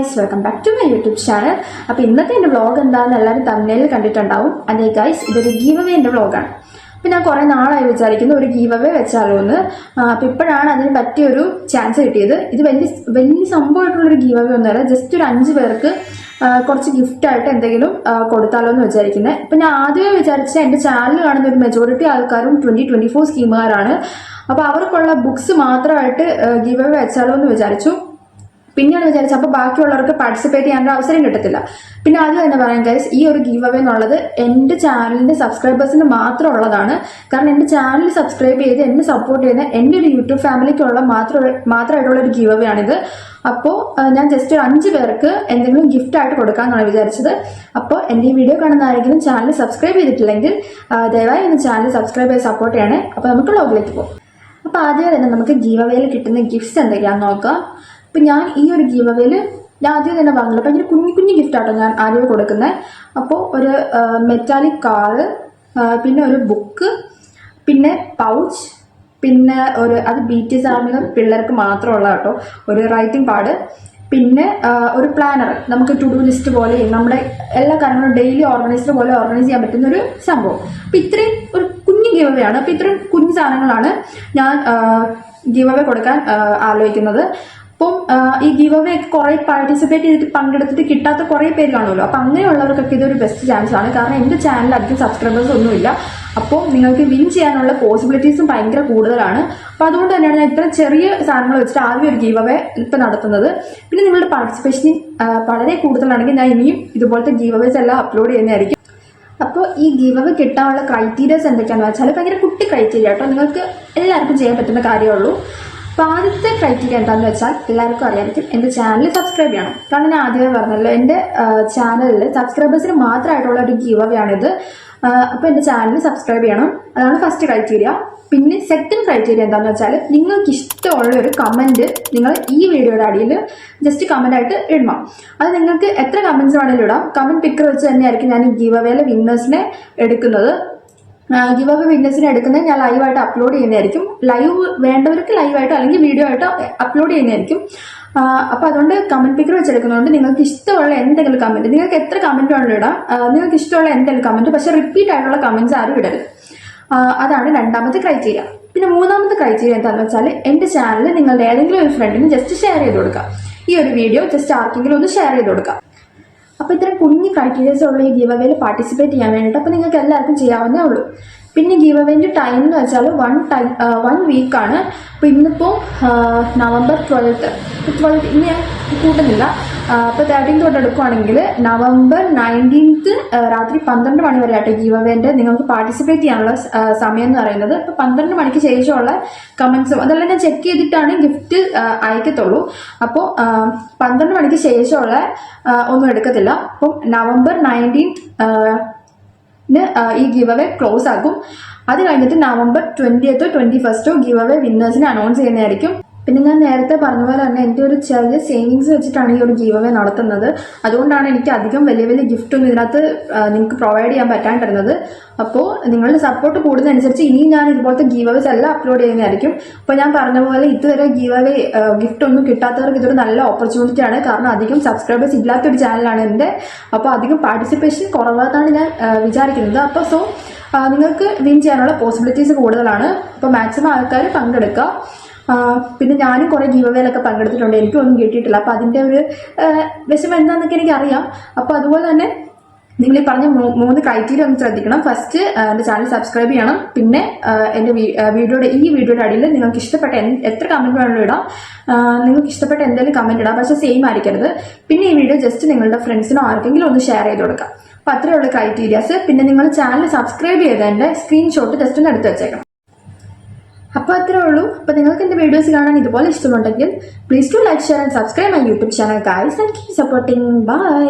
Guys welcome back to my YouTube channel അപ്പോൾ ഇന്നത്തെ എന്റെ വ്ളോഗ് എന്താണെന്ന് എല്ലാവരും തമ്മിലിൽ കണ്ടിട്ടുണ്ടാവും. അതെ ഗൈസ് ഇതൊരു ഗീവ് അവേ എന്റെ വ്ളോഗാണ് അപ്പോൾ ഞാൻ കുറേ നാളായി വിചാരിക്കുന്നു ഒരു ഗീവ് അവേ വെച്ചാലോ എന്ന്. അപ്പോൾ ഇപ്പോഴാണ് അതിന് പറ്റിയൊരു ചാൻസ് കിട്ടിയത്. ഇത് വലിയ വലിയ സംഭവമായിട്ടുള്ളൊരു ഗീവ് അവേ ഒന്നുമല്ല ജസ്റ്റ് ഒരു അഞ്ച് പേർക്ക് കുറച്ച് ഗിഫ്റ്റായിട്ട് എന്തെങ്കിലും കൊടുത്താലോ എന്ന് വിചാരിക്കുന്നത് ഇപ്പം ഞാൻ ആദ്യമേ വിചാരിച്ച എന്റെ ചാനൽ കാണുന്ന ഒരു മെജോറിറ്റി ആൾക്കാരും ട്വന്റി ട്വന്റി ഫോർ സ്കീമുകാരാണ് അപ്പോൾ അവർക്കുള്ള ബുക്സ് മാത്രമായിട്ട് ഗീവ് അവേ വെച്ചാലോ എന്ന് വിചാരിച്ചു. പിന്നെയാണ് വിചാരിച്ചത് അപ്പോൾ ബാക്കിയുള്ളവർക്ക് പാർട്ടിസിപ്പേറ്റ് ചെയ്യാനുള്ള അവസരം കിട്ടത്തില്ല. പിന്നെ ആദ്യം തന്നെ പറയാം ഗൈസ് ഈ ഒരു ഗീവ് അവേ എന്നുള്ളത് എന്റെ ചാനലിന്റെ സബ്സ്ക്രൈബേഴ്സിന് മാത്രം ഉള്ളതാണ് കാരണം എന്റെ ചാനൽ സബ്സ്ക്രൈബ് ചെയ്ത് എന്നെ സപ്പോർട്ട് ചെയ്യുന്ന എന്റെ ഒരു യൂട്യൂബ് ഫാമിലിക്കുള്ള മാത്രം മാത്രമായിട്ടുള്ള ഒരു ഗീവ് അവേ ആണിത് അപ്പോൾ ഞാൻ ജസ്റ്റ് ഒരു അഞ്ച് പേർക്ക് എന്തെങ്കിലും ഗിഫ്റ്റ് ആയിട്ട് കൊടുക്കാമെന്നാണ് വിചാരിച്ചത്. അപ്പോൾ എന്റെ ഈ വീഡിയോ കാണുന്ന ആരെങ്കിലും ചാനൽ സബ്സ്ക്രൈബ് ചെയ്തിട്ടില്ലെങ്കിൽ ദയവായി ഒന്ന് ചാനൽ സബ്സ്ക്രൈബ് ചെയ്ത് സപ്പോർട്ട് ചെയ്യണേ. അപ്പോൾ നമുക്ക് ലോഗിലേക്ക് പോകും. അപ്പോൾ ആദ്യം തന്നെ നമുക്ക് ഗീവ് അവേയിൽ കിട്ടുന്ന ഗിഫ്റ്റ്സ് എന്തൊക്കെയാണെന്ന് നോക്കാം. അപ്പം ഞാൻ ഈ ഒരു ഗീവ് അവേയിൽ ആദ്യം തന്നെ വാങ്ങില്ല അപ്പം ഇങ്ങനെ കുഞ്ഞു കുഞ്ഞു ഗിഫ്റ്റാട്ടോ ഞാൻ ആദ്യം കൊടുക്കുന്നത് അപ്പോൾ ഒരു മെറ്റാലിക് കാറ് പിന്നെ ഒരു ബുക്ക് പിന്നെ പൗച്ച് പിന്നെ ഒരു അത് ബി ടി എസ് ആർമിയുടെ പിള്ളേർക്ക് മാത്രമുള്ള കേട്ടോ ഒരു റൈറ്റിംഗ് പാഡ് പിന്നെ ഒരു പ്ലാനർ നമുക്ക് ടു ഡു ലിസ്റ്റ് പോലെ നമ്മുടെ എല്ലാ കാര്യങ്ങളും ഡെയിലി ഓർഗനൈസർ പോലെ ഓർഗനൈസ് ചെയ്യാൻ പറ്റുന്ന ഒരു സംഭവം. അപ്പം ഇത്രയും ഒരു കുഞ്ഞു ഗീവ് അവേ ആണ്. അപ്പം ഇത്രയും കുഞ്ഞു സാധനങ്ങളാണ് ഞാൻ ഗീവ് കൊടുക്കാൻ ആലോചിക്കുന്നത്. അപ്പം ഈ ഗിവ് അവേ ഒക്കെ കുറേ പാർട്ടിസിപ്പേറ്റ് ചെയ്തിട്ട് പങ്കെടുത്തിട്ട് കിട്ടാത്ത കുറേ പേര് കാണുമല്ലോ. അപ്പം അങ്ങനെയുള്ളവർക്കൊക്കെ ഇതൊരു ബെസ്റ്റ് ചാൻസ് ആണ്. കാരണം എന്റെ ചാനലിൽ അധികം സബ്സ്ക്രൈബേഴ്സ് ഒന്നുമില്ല അപ്പോൾ നിങ്ങൾക്ക് വിൻ ചെയ്യാനുള്ള പോസിബിലിറ്റീസും ഭയങ്കര കൂടുതലാണ്. അപ്പോൾ അതുകൊണ്ട് തന്നെയാണ് ഞാൻ ഇത്ര ചെറിയ സാധനങ്ങൾ വെച്ചിട്ട് ആദ്യം ഒരു ഗീവ് അവേ ഇപ്പം നടത്തുന്നത്. പിന്നെ നിങ്ങളുടെ പാർട്ടിസിപ്പേഷൻ വളരെ കൂടുതലാണെങ്കിൽ ഞാൻ ഇനിയും ഇതുപോലത്തെ ഗീവ് അവേസ് എല്ലാം അപ്ലോഡ് ചെയ്യുന്നതായിരിക്കും. അപ്പോൾ ഈ ഗീവ് അവ കിട്ടാനുള്ള ക്രൈറ്റീരിയസ് എന്തൊക്കെയാണെന്ന് വെച്ചാൽ ഭയങ്കര കുട്ടി ക്രൈറ്റീരിയ കേട്ടോ നിങ്ങൾക്ക് എല്ലാവർക്കും ചെയ്യാൻ പറ്റുന്ന കാര്യമുള്ളൂ അപ്പോൾ ആദ്യത്തെ ക്രൈറ്റീരിയ എന്താണെന്ന് വെച്ചാൽ എല്ലാവർക്കും അറിയാമായിരിക്കും എന്റെ ചാനൽ സബ്സ്ക്രൈബ് ചെയ്യണം. കാരണം ഞാൻ ആദ്യമേ പറഞ്ഞല്ലോ എന്റെ ചാനലിൽ സബ്സ്ക്രൈബേഴ്സിന് മാത്രമായിട്ടുള്ള ഒരു ഗീവ് അവേ ആണിത് അപ്പോൾ എന്റെ ചാനൽ സബ്സ്ക്രൈബ് ചെയ്യണം. അതാണ് ഫസ്റ്റ് ക്രൈറ്റീരിയ പിന്നെ സെക്കൻഡ് ക്രൈറ്റീരിയ എന്താണെന്ന് വെച്ചാൽ നിങ്ങൾക്ക് ഇഷ്ടമുള്ള ഒരു കമന്റ് നിങ്ങൾ ഈ വീഡിയോയുടെ അടിയിൽ ജസ്റ്റ് കമന്റ് ആയിട്ട് ഇടണം. അത് നിങ്ങൾക്ക് എത്ര കമന്റ്സ് വേണമെങ്കിലും ഇടാം. കമന്റ് പിക്കർ വെച്ച് തന്നെയായിരിക്കും ഞാൻ ഗീവ് അവേയിലെ വിന്നേഴ്സിനെ എടുക്കുന്നത്. ഗിവ് അപ്പ് വിന്നേഴ്സിനെ എടുക്കുന്നത് ഞാൻ ലൈവായിട്ട് അപ്ലോഡ് ചെയ്യുന്നതായിരിക്കും. ലൈവ് വേണ്ടവർക്ക് ലൈവായിട്ടോ അല്ലെങ്കിൽ വീഡിയോ ആയിട്ടോ അപ്ലോഡ് ചെയ്യുന്നതായിരിക്കും. അപ്പോൾ അതുകൊണ്ട് കമന്റ് പിക്കർ വെച്ചെടുക്കുന്നതുകൊണ്ട് നിങ്ങൾക്ക് ഇഷ്ടമുള്ള എന്തെങ്കിലും കമന്റ് നിങ്ങൾക്ക് എത്ര കമന്റ് വേണമെങ്കിലും ഇടാം. നിങ്ങൾക്ക് ഇഷ്ടമുള്ള എന്തെങ്കിലും കമന്റ് പക്ഷേ റിപ്പീറ്റ് ആയിട്ടുള്ള കമന്റ്സ് ആരും ഇടരുത്. അതാണ് രണ്ടാമത്തെ ക്രൈറ്റീരിയ പിന്നെ മൂന്നാമത്തെ ക്രൈറ്റീരിയ എന്താണെന്ന് വെച്ചാൽ എന്റെ ചാനൽ നിങ്ങളുടെ ഏതെങ്കിലും ഒരു ഫ്രണ്ടിന് ജസ്റ്റ് ഷെയർ ചെയ്ത് കൊടുക്കുക. ഈ ഒരു വീഡിയോ ജസ്റ്റ് ആർക്കെങ്കിലും ഒന്ന് ഷെയർ ചെയ്ത് കൊടുക്കുക. അപ്പോൾ ഇത്തരം കുഞ്ഞു ക്രൈറ്റീരിയസ് ഉള്ള ഈ ഗീവ് അവേയിൽ പാർട്ടിസിപ്പേറ്റ് ചെയ്യാൻ വേണ്ടിയിട്ട് അപ്പോൾ നിങ്ങൾക്ക് എല്ലാവർക്കും ചെയ്യാവുന്നേ ഉള്ളൂ. പിന്നെ ഗീവ് അവേന്റെ ടൈം എന്ന് വെച്ചാൽ വൺ ടൈം വൺ വീക്കാണ് അപ്പോൾ ഇന്നിപ്പോൾ നവംബർ ട്വൽത്ത് ട്വൽത്ത് ഇനി ഞാൻ കൂട്ടുന്നില്ല. അപ്പോൾ തേർട്ടീൻ തൊട്ട് എടുക്കുവാണെങ്കിൽ നവംബർ നയന്റീൻത്ത് രാത്രി പന്ത്രണ്ട് മണി വരെ ആട്ടെ ഗീവ് അവേന്റെ നിങ്ങൾക്ക് പാർട്ടിസിപ്പേറ്റ് ചെയ്യാനുള്ള സമയം എന്ന് പറയുന്നത്. ഇപ്പോൾ പന്ത്രണ്ട് മണിക്ക് ശേഷമുള്ള കമൻസും അതെല്ലാം ഞാൻ ചെക്ക് ചെയ്തിട്ടാണ് ഗിഫ്റ്റ് അയക്കത്തുള്ളൂ. അപ്പോൾ പന്ത്രണ്ട് മണിക്ക് ശേഷമുള്ള ഒന്നും എടുക്കത്തില്ല. അപ്പം നവംബർ നയന്റീൻത്ത് ഈ ഗിവ് അവേ ക്ലോസ് ആക്കും. അത് കഴിഞ്ഞിട്ട് നവംബർ ട്വന്റിയത്തോ ട്വന്റി ഫസ്റ്റോ ഗിവ് അവേ വിന്നേഴ്സിനെ അനൗൺസ് ചെയ്യുന്നതായിരിക്കും. പിന്നെ ഞാൻ നേരത്തെ പറഞ്ഞ പോലെ തന്നെ എന്റെ ഒരു ചെറിയ സേവിങ്സ് വെച്ചിട്ടാണ് ഈ ഒരു ഗീവ് അവേ നടത്തുന്നത്. അതുകൊണ്ടാണ് എനിക്ക് അധികം വലിയ വലിയ ഗിഫ്റ്റ് ഒന്നും ഇതിനകത്ത് നിങ്ങൾക്ക് പ്രൊവൈഡ് ചെയ്യാൻ പറ്റാണ്ടിരുന്നത്. അപ്പോൾ നിങ്ങളുടെ സപ്പോർട്ട് കൂടുന്നതനുസരിച്ച് ഇനിയും ഞാൻ ഇതുപോലത്തെ ഗീവ് അവേസ് എല്ലാം അപ്ലോഡ് ചെയ്യുന്നതായിരിക്കും. അപ്പോൾ ഞാൻ പറഞ്ഞ പോലെ ഇതുവരെ ഗീവ് അവേ ഗിഫ്റ്റ് ഒന്നും കിട്ടാത്തവർക്ക് ഇതൊരു നല്ല ഓപ്പർച്യൂണിറ്റി ആണ്. കാരണം അധികം സബ്സ്ക്രൈബേഴ്സ് ഇല്ലാത്തൊരു ചാനലാണ് എന്റെ. അപ്പോൾ അധികം പാർട്ടിസിപ്പേഷൻ കുറവാണെന്നാണ് ഞാൻ വിചാരിക്കുന്നത്. അപ്പോൾ സോ നിങ്ങൾക്ക് വിൻ ചെയ്യാനുള്ള പോസിബിലിറ്റീസ് കൂടുതലാണ്. അപ്പോൾ മാക്സിമം ആൾക്കാർ പങ്കെടുക്കുക. പിന്നെ ഞാനും കുറേ ഗീവവേലൊക്കെ പങ്കെടുത്തിട്ടുണ്ട്. എനിക്കൊന്നും കിട്ടിയിട്ടില്ല. അപ്പോൾ അതിന്റെ ഒരു വിഷമം എന്താണെന്നൊക്കെ എനിക്കറിയാം. അപ്പോൾ അതുപോലെ തന്നെ നിങ്ങൾ ഈ പറഞ്ഞ മൂന്ന് ക്രൈറ്റീരിയ ഒന്ന് ശ്രദ്ധിക്കണം. ഫസ്റ്റ് എന്റെ ചാനൽ സബ്സ്ക്രൈബ് ചെയ്യണം. പിന്നെ എന്റെ വീഡിയോയുടെ ഈ വീഡിയോയുടെ അടിയിൽ നിങ്ങൾക്ക് ഇഷ്ടപ്പെട്ട എത്ര കമന്റ് വേണമെങ്കിലും ഇടാം. നിങ്ങൾക്ക് ഇഷ്ടപ്പെട്ട എന്തെങ്കിലും കമന്റ് ഇടാം. പക്ഷേ സെയിം ആയിരിക്കരുത്. പിന്നെ ഈ വീഡിയോ ജസ്റ്റ് നിങ്ങളുടെ ഫ്രണ്ട്സിനോ ആർക്കെങ്കിലും ഒന്ന് ഷെയർ ചെയ്ത് കൊടുക്കാം. അപ്പോൾ അത്രയുള്ള ക്രൈറ്റീരിയാസ് പിന്നെ നിങ്ങൾ ചാനൽ സബ്സ്ക്രൈബ് ചെയ്തതിന്റെ സ്ക്രീൻഷോട്ട് ജസ്റ്റ് ഒന്ന് എടുത്ത് വെച്ചേക്കണം. അപ്പോൾ അത്രേ ഉള്ളൂ. അപ്പോൾ നിങ്ങൾക്ക് എന്റെ വീഡിയോസ് കാണാൻ ഇതുപോലെ ഇഷ്ടമുണ്ടെങ്കിൽ please to like share and subscribe my YouTube channel guys and keep supporting bye